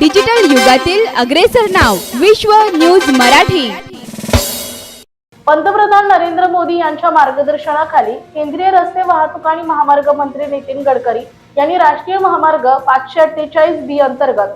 Digital युगातील अग्रेसर नाव विश्व न्यूज मराठी. पंतप्रधान नरेंद्र मोदी यांच्या मार्गदर्शनाखाली केंद्रीय रस्ते वाहतूक आणि महामार्ग मंत्री नितीन गडकरी यांनी राष्ट्रीय महामार्ग पाचशे अठ्ठेचाळीस बी अंतर्गत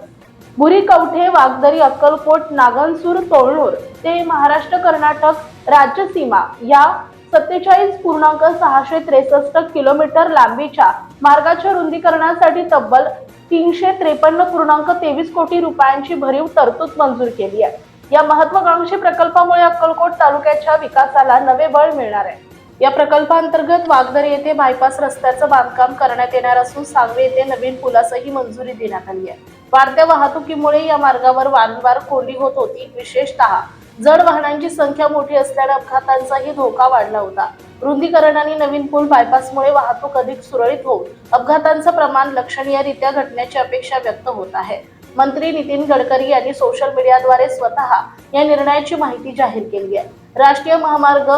बुरी कवठे वागदरी अक्कलकोट नागनसूर तोळणूर ते महाराष्ट्र कर्नाटक राज्य सीमा या सत्तेचाळीस पूर्णांक सहाशे त्रेसष्ट किलोमीटर लांबीच्या मार्गाच्या रुंदीकरणासाठी तब्बल तीनशे त्रेपन्न पूर्णांक तेवीस कोटी रुपयांची भरीव तरतूद मंजूर केली आहे. या महत्वाकांक्षी प्रकल्पामुळे अक्कलकोट तालुक्याच्या विकासाला नवे बळ मिळणार आहे. या प्रकल्पांतर्गत वागदर येथे बायपास रस्त्याचं बांधकाम करण्यात येणार असून सांगवे येथे नवीन पुलासही मंजुरी देण्यात आली आहे. वाढत्या वाहतुकीमुळे या मार्गावर वारंवार कोंडी होत होती विशेषतः जड वाहनांची संख्या मोठी असल्याने अपघातांचाही धोका वाढला होता. रुंदीकरण आणि नवीन पूल बायपासमुळे वाहतूक अधिक सुरळीत होऊन अपघातांचं प्रमाण लक्षणीयरित्या घटण्याची अपेक्षा व्यक्त होत आहे. मंत्री नितीन गडकरी यांनी सोशल मीडियाद्वारे स्वतः या निर्णयाची माहिती जाहीर केली आहे. राष्ट्रीय महामार्ग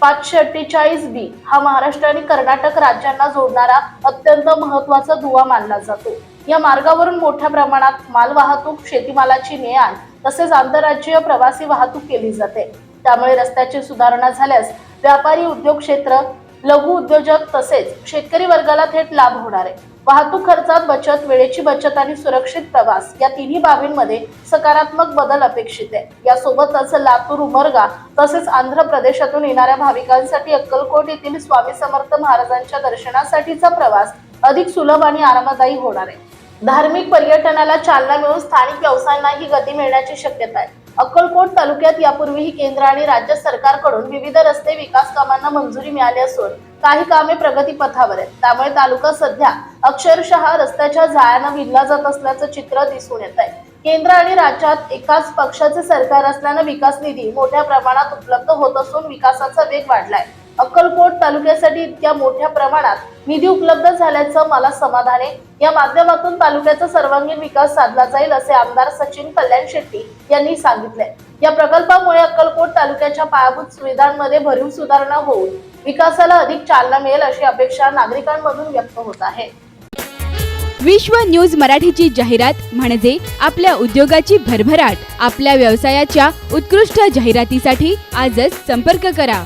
पाचशे अठ्ठेचाळीस बी हा महाराष्ट्र आणि कर्नाटक राज्यांना जोडणारा अत्यंत महत्त्वाचा दुवा मानला जातो. या मार्गावरून मोठ्या प्रमाणात मालवाहतूक शेतीमालाची ने आण तसेच आंतरराज्यीय प्रवासी वाहतूक केली जाते. त्यामुळे रस्त्याची सुधारणा झाल्यास व्यापारी उद्योग क्षेत्र लघु उद्योजक तसेच शेतकरी वर्गाला थेट लाभ होणार आहे. वाहतूक खर्चात बचत वेळेची बचत आणि सुरक्षित प्रवास या तिन्ही बाबींमध्ये सकारात्मक बदल अपेक्षित आहे. यासोबतच लातूर उमरगा तसेच आंध्र प्रदेशातून येणाऱ्या भाविकांसाठी अक्कलकोट येथील स्वामी समर्थ महाराजांच्या दर्शनासाठीचा प्रवास अधिक सुलभ आणि आरामदायी होणार आहे. धार्मिक पर्यटनाला चालना मिळून स्थानिक व्यवसायांनाही गती मिळण्याची शक्यता आहे. अक्कलकोट तालुक्यात यापूर्वीही केंद्र आणि राज्य सरकारकडून विविध रस्ते विकास कामांना मंजुरी मिळाली असून काही कामे प्रगतीपथावर आहेत. त्यामुळे तालुका सध्या अक्षरशः रस्त्याच्या जाळ्यानं विणला जात असल्याचं चित्र दिसून येत आहे. केंद्र आणि राज्यात एकाच पक्षाचे सरकार असल्यानं विकास निधी मोठ्या प्रमाणात उपलब्ध होत असून विकासाचा वेग वाढलाय. अक्कलकोट तालुक्यासाठी इतक्या मोठ्या प्रमाणात निधी उपलब्ध झाल्याचं मला समाधान आहे. या माध्यमातून तालुक्याचा सर्वांगीण विकास साधला जाईल असे आमदार सचिन कल्याण शेट्टी यांनी सांगितले या प्रकल्पामुळे अक्कलकोट तालुक्याच्या पायाभूत सुविधांमध्ये भरीव सुधारणा होऊन विकासाला अधिक चालना मिळेल अशी अपेक्षा नागरिकांमधून व्यक्त होत आहे. विश्व न्यूज मराठीची जाहिरात म्हणजे आपल्या उद्योगाची भरभराट. आपल्या व्यवसायाच्या उत्कृष्ट जाहिरातीसाठी आजच संपर्क करा.